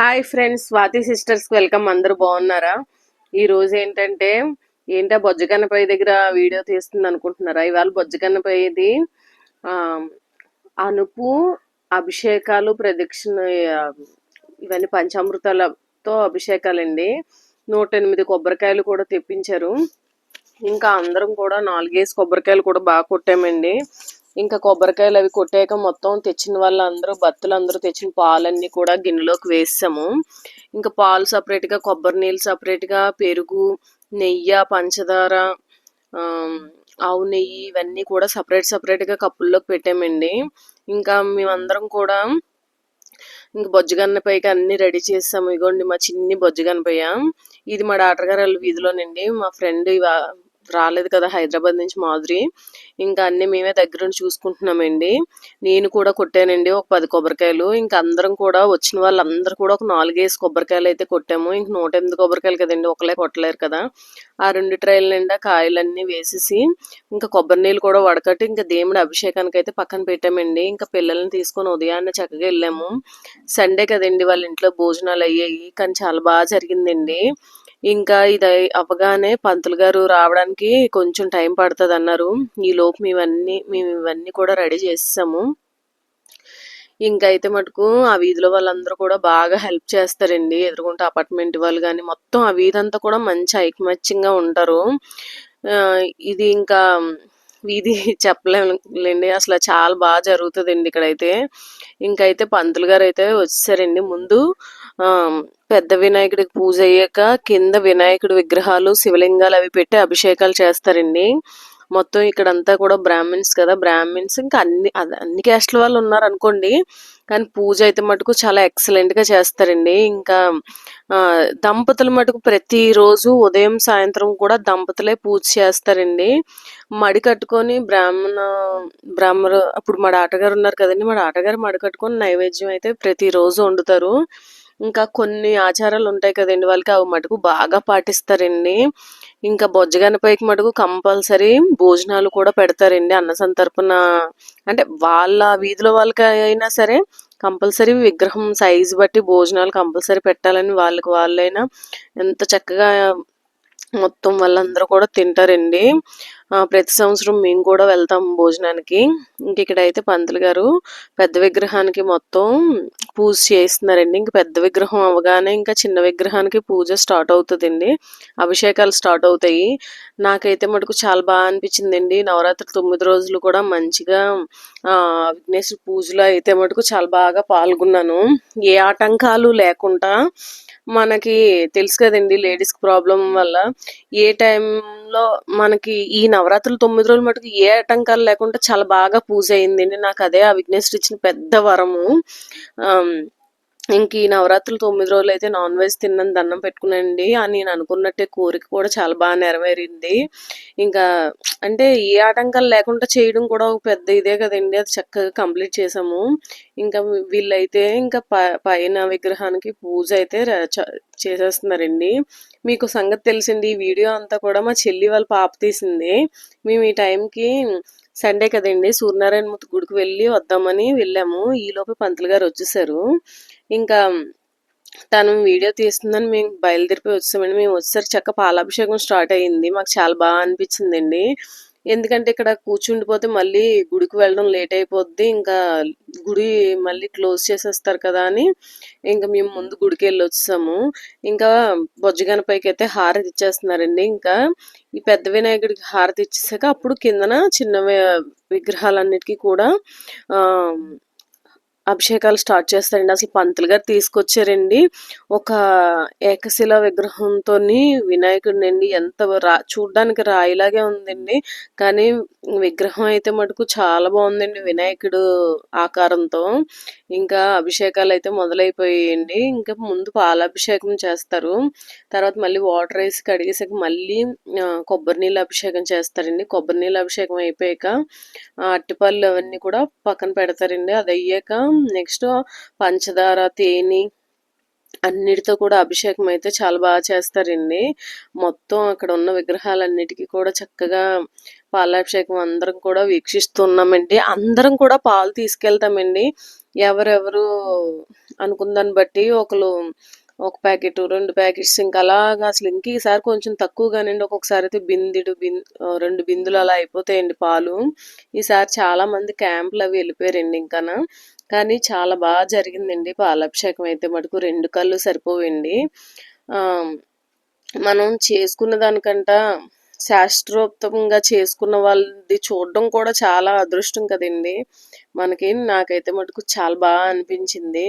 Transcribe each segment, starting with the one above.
Hi friends Swathi sisters welcome. అందరూ బాగున్నారా? ఈ రోజు ఏంటంటే ఏంటో బొజ్జగన్నపై దగ్గర వీడియో తీస్తుంది అనుకుంటున్నారా? ఇవాళ బొజ్జగన్నపైది అనుపు అభిషేకాలు ప్రదక్షిణ ఇవన్నీ పంచామృతాలతో అభిషేకాలండి. నూట ఎనిమిది కొబ్బరికాయలు కూడా తెప్పించారు. ఇంకా అందరం కూడా నాలుగేసి కొబ్బరికాయలు కూడా బాగా కొట్టామండి. ఇంకా కొబ్బరికాయలు అవి కొట్టాక మొత్తం తెచ్చిన వాళ్ళందరూ భక్తులు తెచ్చిన పాలన్నీ కూడా గిన్నెలోకి వేసాము. ఇంకా పాలు సపరేట్గా కొబ్బరి నీళ్ళు సపరేట్గా పెరుగు నెయ్యి పంచదార ఆవు నెయ్యి ఇవన్నీ కూడా సపరేట్ సపరేట్గా కప్పుల్లోకి పెట్టామండి. ఇంకా మేమందరం కూడా ఇంక బొజ్జగన్నపైకి అన్ని రెడీ చేసాము. ఇగోండి మా చిన్ని బొజ్జగన్న పై ఇది మా డాక్టర్ గారు వాళ్ళ వీధిలోనండి. మా ఫ్రెండ్ ఇవా రాలేదు కదా హైదరాబాద్ నుంచి మాధురి. ఇంకా అన్ని మేమే దగ్గర చూసుకుంటున్నామండి. నేను కూడా కొట్టానండి ఒక పది కొబ్బరికాయలు. ఇంకా అందరం కూడా వచ్చిన వాళ్ళందరూ కూడా ఒక నాలుగేసి కొబ్బరికాయలు అయితే కొట్టాము. ఇంక నూట ఎనిమిది కొబ్బరికాయలు కదండి ఒకలే కొట్టలేరు కదా. ఆ రెండు ట్రైల నిండా కాయలన్నీ వేసేసి ఇంకా కొబ్బరి నీళ్ళు కూడా వడకట్టి ఇంకా దేవుడి అభిషేకానికి అయితే పక్కన పెట్టామండి. ఇంకా పిల్లల్ని తీసుకొని ఉదయాన్నే చక్కగా వెళ్ళాము. సండే కదండి వాళ్ళ ఇంట్లో భోజనాలు అయ్యాయి. కానీ చాలా బాగా జరిగిందండి. ఇంకా ఇది అవ్వగానే పంతులు గారు రావడానికి కొంచెం టైం పడుతుంది అన్నారు ఈ లోపు మేమన్నీ మేము ఇవన్నీ కూడా రెడీ చేసాము ఇంకా అయితే మటుకు ఆ వీధిలో వాళ్ళందరూ కూడా బాగా హెల్ప్ చేస్తారండి. ఎదుర్కొంటే అపార్ట్మెంట్ వాళ్ళు కానీ మొత్తం ఆ వీధి అంతా కూడా మంచి ఐకమత్యంగా ఉంటారు. ఇది ఇంకా వీధి చెప్పలేండి అసలు చాలా బాగా జరుగుతుందండి ఇక్కడైతే. ఇంకైతే పంతులు గారు అయితే వచ్చేసారండి. ముందు పెద్ద వినాయకుడికి పూజ అయ్యాక కింద వినాయకుడి విగ్రహాలు శివలింగాలు అవి పెట్టి అభిషేకాలు చేస్తారండి. మొత్తం ఇక్కడంతా కూడా బ్రాహ్మిన్స్ కదా. బ్రాహ్మిన్స్ ఇంకా అన్ని అన్ని క్యాస్ట్ల వాళ్ళు ఉన్నారు అనుకోండి కానీ పూజ అయితే మటుకు చాలా ఎక్సలెంట్గా చేస్తారండి. ఇంకా దంపతులు మటుకు ప్రతిరోజు ఉదయం సాయంత్రం కూడా దంపతులే పూజ చేస్తారండి. మడి కట్టుకొని బ్రాహ్మణ బ్రాహ్మరు అప్పుడు మా ఆటగారు ఉన్నారు కదండి మా ఆటగారు మడి కట్టుకొని నైవేద్యం అయితే ప్రతిరోజు వండుతారు. ఇంకా కొన్ని ఆచారాలు ఉంటాయి కదండి వాళ్ళకి అవి మటుకు బాగా పాటిస్తారండి. ఇంకా బొజ్జగనపైకి మటుకు కంపల్సరీ భోజనాలు కూడా పెడతారండి అన్న సంతర్పణ అంటే వాళ్ళ వీధిలో వాళ్ళకి అయినా సరే కంపల్సరీ విగ్రహం సైజు బట్టి భోజనాలు కంపల్సరీ పెట్టాలని వాళ్ళకి వాళ్ళైనా ఎంత చక్కగా మొత్తం వాళ్ళందరూ కూడా తింటారండి. ప్రతి సంవత్సరం మేము కూడా వెళ్తాం భోజనానికి. ఇంక ఇక్కడైతే పంతులు గారు పెద్ద విగ్రహానికి మొత్తం పూజ చేస్తున్నారండి. ఇంక పెద్ద విగ్రహం అవగానే ఇంకా చిన్న విగ్రహానికి పూజ స్టార్ట్ అవుతుందండి. అభిషేకాలు స్టార్ట్ అవుతాయి. నాకైతే మటుకు చాలా బాగా అనిపించిందండి. నవరాత్రి తొమ్మిది రోజులు కూడా మంచిగా విఘ్నేశ్వర పూజలో అయితే మటుకు చాలా బాగా పాల్గొన్నాను. ఏ ఆటంకాలు లేకుండా మనకి తెలుసు కదండి లేడీస్ ప్రాబ్లం వల్ల ఏ టైంలో మనకి ఈ నవరాత్రులు తొమ్మిది రోజులు మటుకు ఏ ఆటంకాలు లేకుండా చాలా బాగా పూజ అయిందండి. నాకు అదే ఆ విఘ్నేశ్వరుడు ఇచ్చిన పెద్ద వరము. ఇంక ఈ నవరాత్రులు తొమ్మిది రోజులు అయితే నాన్ వెజ్ తిన్నాను దండం పెట్టుకున్నానండి అని నేను అనుకున్నట్టే కోరిక కూడా చాలా బాగా నెరవేరింది. ఇంకా అంటే ఏ ఆటంకాలు లేకుండా చేయడం కూడా ఒక పెద్ద ఇదే కదండి. అది చక్కగా కంప్లీట్ చేసాము. ఇంకా వీళ్ళైతే ఇంకా ప- పైన విగ్రహానికి పూజ అయితే చేసేస్తున్నారండి. మీకు సంగతి తెలిసింది ఈ వీడియో అంతా కూడా మా చెల్లి వాళ్ళ పాప తీసింది. మేము ఈ టైంకి సండే కదండి సూర్యనారాయణ మూర్తి గుడికి వెళ్ళి వద్దామని వెళ్ళాము. ఈలోపు పంతులు గారు వచ్చేసారు. ఇంకా తను వీడియో తీస్తుందని మేము బయలుదేరిపోయి వచ్చామండి. మేము వచ్చేసరికి చక్క పాలాభిషేకం స్టార్ట్ అయ్యింది. మాకు చాలా బాగా అనిపించిందండి. ఎందుకంటే ఇక్కడ కూర్చుండిపోతే మళ్ళీ గుడికి వెళ్ళడం లేట్ అయిపోద్ది. ఇంకా గుడి మళ్ళీ క్లోజ్ చేసేస్తారు కదా అని ఇంకా మేము ముందు గుడికి వెళ్ళి వచ్చాము. ఇంకా బొజ్జగనపైకి అయితే హారతి ఇచ్చేస్తున్నారండి. ఇంకా ఈ పెద్ద వినాయకుడికి హారతి ఇచ్చేసాక అప్పుడు కిందన చిన్న విగ్రహాలన్నిటికీ కూడా అభిషేకాలు స్టార్ట్ చేస్తారండి. అసలు పంతులు గారు తీసుకొచ్చారండి. ఒక ఏకశిల విగ్రహంతో వినాయకుడిని అండి ఎంత రా చూడడానికి రాయిలాగే ఉందండి. కానీ విగ్రహం అయితే మటుకు చాలా బాగుందండి వినాయకుడు ఆకారంతో. ఇంకా అభిషేకాలు అయితే మొదలైపోయాయండి. ఇంకా ముందు పాలాభిషేకం చేస్తారు. తర్వాత మళ్ళీ వాటర్ వేసి కడిగేసాక మళ్ళీ కొబ్బరి నీళ్ళ అభిషేకం చేస్తారండి. కొబ్బరి నీళ్ళ అభిషేకం అయిపోయాక అట్టిపళ్ళు అరటిపళ్ళు అవన్నీ కూడా పక్కన పెడతారండి. అది అయ్యాక నెక్స్ట్ పంచదార తేనె అన్నిటితో కూడా అభిషేకం అయితే చాలా బాగా చేస్తారండి. మొత్తం అక్కడ ఉన్న విగ్రహాలన్నిటికీ కూడా చక్కగా పాలాభిషేకం అందరం కూడా వీక్షిస్తున్నామండి. అందరం కూడా పాలు తీసుకెళ్తామండి. ఎవరెవరు అనుకున్న దాన్ని బట్టి ఒకరు ఒక ప్యాకెట్ రెండు ప్యాకెట్స్ ఇంకా అలాగా అసలు ఇంక ఈసారి కొంచెం తక్కువగానండి. ఒక్కొక్కసారి అయితే బిందిడు బిన్ రెండు బిందులు అలా అయిపోతాయండి పాలు. ఈసారి చాలా మంది క్యాంపులు అవి వెళ్ళిపోయారండి ఇంకా కానీ చాలా బాగా జరిగిందండి పాలాభిషేకం అయితే మటుకు రెండు కళ్ళు సరిపోవండి. మనం చేసుకున్న దానికంట శాస్త్రోక్తంగా చేసుకున్న వాళ్ళది చూడడం కూడా చాలా అదృష్టం కదండి. మనకి నాకైతే మటుకు చాలా బాగా అనిపించింది.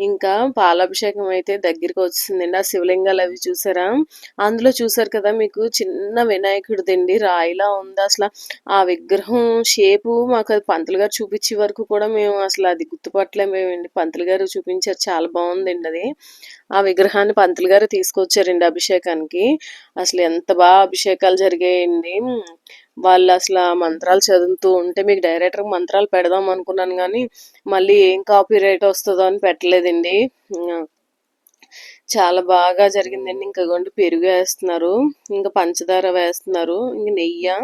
ఇంకా పాలాభిషేకం అయితే దగ్గరికి వచ్చిందండి ఆ శివలింగాలు అవి చూసారా? అందులో చూసారు కదా మీకు చిన్న వినాయకుడిదండి. రాయిలా ఉంది. అసలు ఆ విగ్రహం షేపు మాకు అది పంతులు గారు చూపించే వరకు కూడా మేము అసలు అది గుర్తుపట్టలేమేమండి పంతులు గారు చూపించారు. చాలా బాగుందండి అది. ఆ విగ్రహాన్ని పంతులు గారు తీసుకొచ్చారండి అభిషేకానికి. అసలు ఎంత బాగా అభిషేకాలు జరిగాయండి. వాళ్ళు అసలు మంత్రాలు చదువుతూ ఉంటే మీకు డైరెక్టర్ మంత్రాలు పెడదాం అనుకున్నాను కానీ మళ్ళీ ఏం కాపీ రైట్ వస్తుందో అని పెట్టలేదండి. చాలా బాగా జరిగిందండి. ఇంకా ఇగోండి పెరుగు వేస్తున్నారు ఇంకా పంచదార వేస్తున్నారు ఇంక నెయ్యి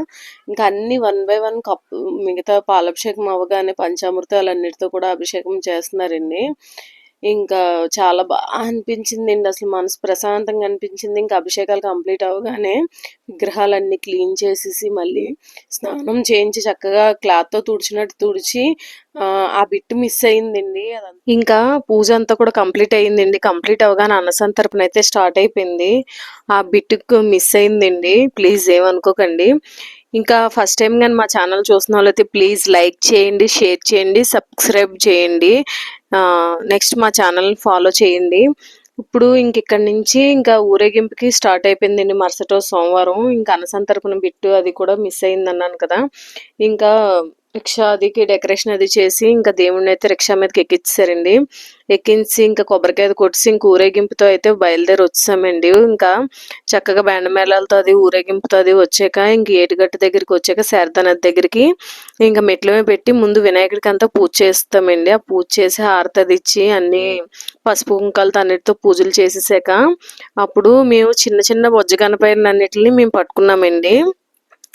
ఇంకా అన్ని వన్ బై వన్ కప్ మిగతా పాలాభిషేకం అవ్వగానే పంచామృతాలు అన్నిటితో కూడా అభిషేకం చేస్తున్నారండి. ఇంకా చాలా బాగా అనిపించిందండి. అసలు మనసు ప్రశాంతంగా అనిపించింది. ఇంకా అభిషేకాలు కంప్లీట్ అవ్వగానే విగ్రహాలన్నీ క్లీన్ చేసేసి మళ్ళీ స్నానం చేయించి చక్కగా క్లాత్తో తుడిచినట్టు తుడిచి ఆ, ఆ బిట్ మిస్ అయిందండి. ఇంకా పూజ అంతా కూడా కంప్లీట్ అయిందండి. కంప్లీట్ అవగానే అన్నసంతర్పణ అయితే స్టార్ట్ అయిపోయింది. ఆ బిట్ మిస్ అయిందండి. ప్లీజ్ ఏమనుకోకండి. ఇంకా ఫస్ట్ టైం కానీ మా ఛానల్ చూసిన వాళ్ళైతే ప్లీజ్ లైక్ చేయండి షేర్ చేయండి సబ్స్క్రైబ్ చేయండి. నెక్స్ట్ మా ఛానల్ ఫాలో చేయండి. ఇప్పుడు ఇంక ఇక్కడి నుంచి ఇంకా ఊరేగింపుకి స్టార్ట్ అయిపోయిందండి మరుసటి సోమవారం. ఇంకా అనసంతరపున బిట్టు అది కూడా మిస్ అయింది అన్నాను కదా. ఇంకా రిక్షా అదికి డెకరేషన్ అది చేసి ఇంకా దేవుడిని అయితే రిక్షా మీదకి ఎక్కించారండి ఎక్కించి ఇంకా కొబ్బరికాయ కొట్టి ఇంక ఊరేగింపుతో అయితే బయలుదేరి వచ్చామండి. ఇంకా చక్కగా బెండమేళాలతో మేళాలతో అది ఊరేగింపుతో అది వచ్చాక ఇంక ఏటుగట్టు దగ్గరికి వచ్చాక శారదానది దగ్గరికి ఇంకా మెట్లమే పెట్టి ముందు వినాయకుడికి అంతా పూజ చేస్తామండి. ఆ పూజ చేసి హారతది అది ఇచ్చి అన్ని పసుపు కుంకాలతో అన్నిటితో పూజలు చేసేసాక అప్పుడు మేము చిన్న చిన్న బొజ్జ గణపైన అన్నిటిని మేము పట్టుకున్నామండి.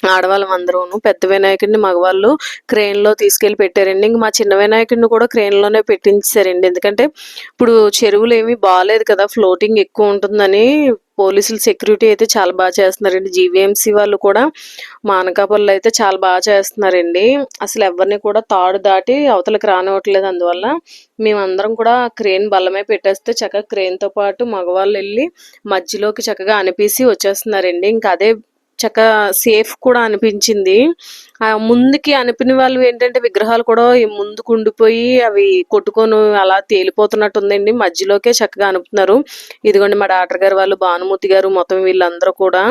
ఆడవాళ్ళం అందరూను పెద్ద వినాయకుడిని మగవాళ్ళు క్రెయిన్లో తీసుకెళ్ళి పెట్టారండి. ఇంక మా చిన్న వినాయకుడిని కూడా క్రెయిన్లోనే పెట్టించారండి ఎందుకంటే ఇప్పుడు చెరువులు ఏమీ బాగాలేదు కదా ఫ్లోటింగ్ ఎక్కువ ఉంటుందని పోలీసులు సెక్యూరిటీ అయితే చాలా బాగా చేస్తున్నారండి. జీవీఎంసీ వాళ్ళు కూడా మా అనకాపల్లిలో అయితే చాలా బాగా చేస్తున్నారండి. అసలు ఎవరిని కూడా తాడు దాటి అవతలకు రానివ్వట్లేదు. అందువల్ల మేమందరం కూడా క్రేన్ బలమే పెట్టేస్తే చక్కగా క్రేన్తో పాటు మగవాళ్ళు వెళ్ళి మధ్యలోకి చక్కగా అనిపేసి వచ్చేస్తున్నారండి. ఇంకా అదే చక్కగా సేఫ్ కూడా అనిపించింది. ఆ ముందుకి అనిపిన వాళ్ళు ఏంటంటే విగ్రహాలు కూడా ముందుకు ఉండిపోయి అవి కొట్టుకొని అలా తేలిపోతున్నట్టు ఉందండి మధ్యలోకే చక్కగా అనుపుతున్నారు ఇదిగోండి మా డాక్టర్ గారు వాళ్ళు భానుమూర్తి గారు మొత్తం వీళ్ళందరూ కూడా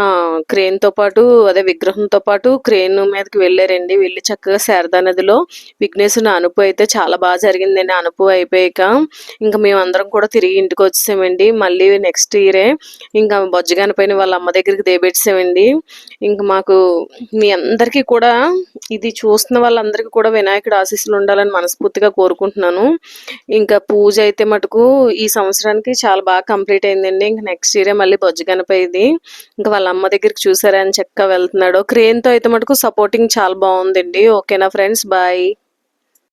ఆ క్రేన్తో పాటు అదే విగ్రహంతో పాటు క్రేన్ మీదకి వెళ్ళారండి. వెళ్ళి చక్కగా శారదా నదిలో విఘ్నేశ్వరుని అనుపు అయితే చాలా బాగా జరిగిందండి. అనుపు అయిపోయాక ఇంకా మేము అందరం కూడా తిరిగి ఇంటికి వచ్చేసామండి. మళ్ళీ నెక్స్ట్ ఇయరే ఇంకా బొజ్జగాని పైన వాళ్ళ అమ్మ దగ్గరికి దేబెట్టామండి ఇంకా మాకు మీ అందరికీ కూడా ఇది చూస్తున్న వాళ్ళందరికీ కూడా వినాయకుడు ఆశీస్సులు ఉండాలని మనస్ఫూర్తిగా కోరుకుంటున్నాను. ఇంకా పూజ అయితే మటుకు ఈ సంవత్సరానికి చాలా బాగా కంప్లీట్ అయిందండి. ఇంకా నెక్స్ట్ ఇయరే మళ్ళీ బొజ్జగనపైది ఇంకా వాళ్ళ అమ్మ దగ్గరికి చూసారా అని చక్కగా వెళ్తున్నాడు. క్రేన్తో అయితే మటుకు సపోర్టింగ్ చాలా బాగుందండి. ఓకేనా ఫ్రెండ్స్? బాయ్.